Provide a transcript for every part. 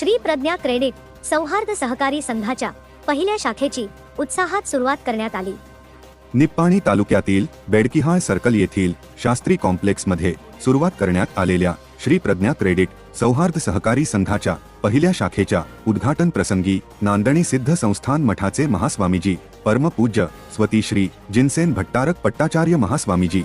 Shri Pragya credit सौहार्द सहकारी संघाच्या पहिल्या शाखेची उत्साहात सुरुवात करण्यात आली. निप्पाणी तालुक्यातील बेडकिहाळ सर्कल येथील शास्त्री कॉम्प्लेक्समध्ये सुरुवात करण्यात आलेल्या श्री प्रज्ञा क्रेडिट सौहार्द सहकारी संघाच्या पहिल्या शाखेच्या उद्घाटन प्रसंगी नांदणी सिद्ध संस्थान मठाचे महास्वामीजी परमपूज्य स्वतीश्री जिनसेन भट्टारक पट्टाचार्य महास्वामीजी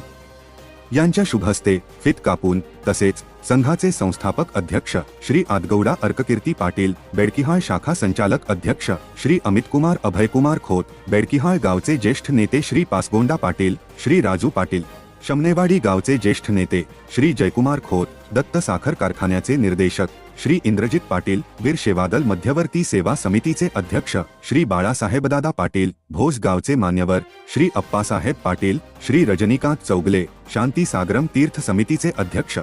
यांच्या शुभहस्ते फित कापून तसेच संघाचे संस्थापक अध्यक्ष श्री आदगौडा अर्ककीर्ती पाटील बेडकिहाळ शाखा संचालक अध्यक्ष श्री अमितकुमार अभयकुमार खोत बेडकिहाळ गावचे ज्येष्ठ नेते श्री पासगोंडा पाटील श्री राजू पाटील शमनेवाडी गावचे ज्येष्ठ नेते श्री जयकुमार खोत दत्त साखर कारखान्याचे निर्देशक श्री इंद्रजित पाटील वीर सेवादल मध्यवर्ती सेवा समितीचे अध्यक्ष श्री बाळासाहेबदादा पाटील भोसगावचे मान्यवर श्री अप्पासाहेब पाटील श्री रजनीकांत चौगले शांती सागरम तीर्थ समितीचे अध्यक्ष.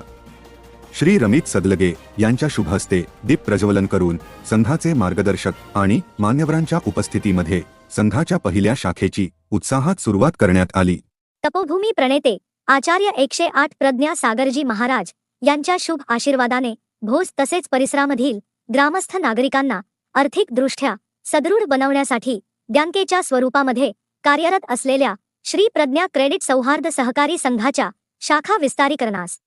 श्री रमित सदलगे यांच्या शुभहस्ते दीप प्रज्वलन करून संघाचे मार्गदर्शक आणि मान्यवरांच्या उपस्थितीमध्ये संघाच्या पहिल्या शाखेची उत्साहात सुरुवात करण्यात आली. तपोभूमी प्रणेते आचार्य एकशे आठ प्रज्ञा सागरजी महाराज यांच्या शुभ आशीर्वादाने भोस तसेच परिसरामधील ग्रामस्थ नागरिकांना आर्थिकदृष्ट्या सदृढ बनवण्यासाठी बँकेच्या स्वरूपामध्ये कार्यरत असलेल्या श्री प्रज्ञा क्रेडिट सौहार्द सहकारी संघाच्या शाखा विस्तारीकरणास.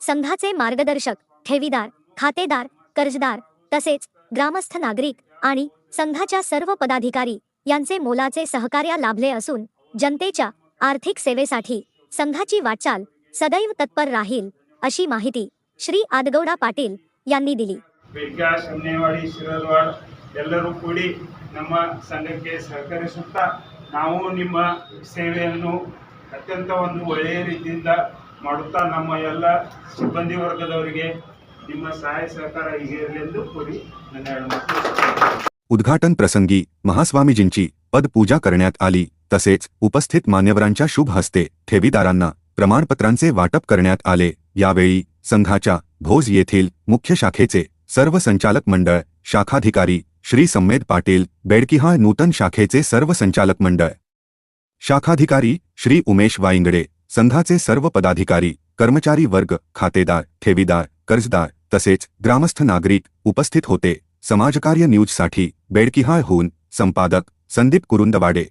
संघाचे मार्गदर्शक ठेवीदार खातेदार कर्जदार तसेच ग्रामस्थ नागरिक आणि संघाच्या सर्व पदाधिकारी यांचे मोलाचे सहकार्य लाभले असून जनतेच्या आर्थिक सेवेसाठी संघाची वाटचाल सदैव तत्पर राहील अशी माहिती श्री आदगौडा पाटील यांनी दिली ಬೆಳಗ್ಗೆ ಶಮನೇವಾಡಿ ಶಿರದ್ವಾಡ್ ಎಲ್ಲರೂ ಕೂಡಿ ನಮ್ಮ ಸಂಘಕ್ಕೆ ಸಹಕರಿಸುತ್ತಾ ನಾವು ನಿಮ್ಮ ಸೇವೆಯನ್ನು ಅತ್ಯಂತ ಒಂದು ಒಳ್ಳೆಯ ರೀತಿಯಿಂದ ಮಾಡುತ್ತಾ ನಮ್ಮ ಎಲ್ಲ ಸಿಬ್ಬಂದಿ ವರ್ಗದವರಿಗೆ ನಿಮ್ಮ ಸಹಾಯ ಸಹಕಾರ ಹೀಗೆ ಇರಲೆಂದು ಕೂಡಿ ನನ್ನ ಎರಡು ಮಾತು उद्घाटन प्रसंगी महास्वामीजींची पदपूजा करण्यात आली तसेच उपस्थित मान्यवरांच्या शुभ हस्ते ठेवीदारांना प्रमाणपत्रांचे वाटप करण्यात आले यावेळी संघाच्या भोज येथील मुख्य शाखेचे सर्व संचालक मंडळ शाखाधिकारी श्री संमेद पाटील बेडकिहाळ नूतन शाखेचे सर्व संचालक मंडळ शाखाधिकारी श्री उमेश वाईंगडे संघाचे सर्व पदाधिकारी कर्मचारी वर्ग खातेदार ठेवीदार कर्जदार तसेच ग्रामस्थ नागरिक उपस्थित होते. समाजकार्य न्यूजसाठी बेडकिहाळहून संपादक संदीप कुरुंदवाडे.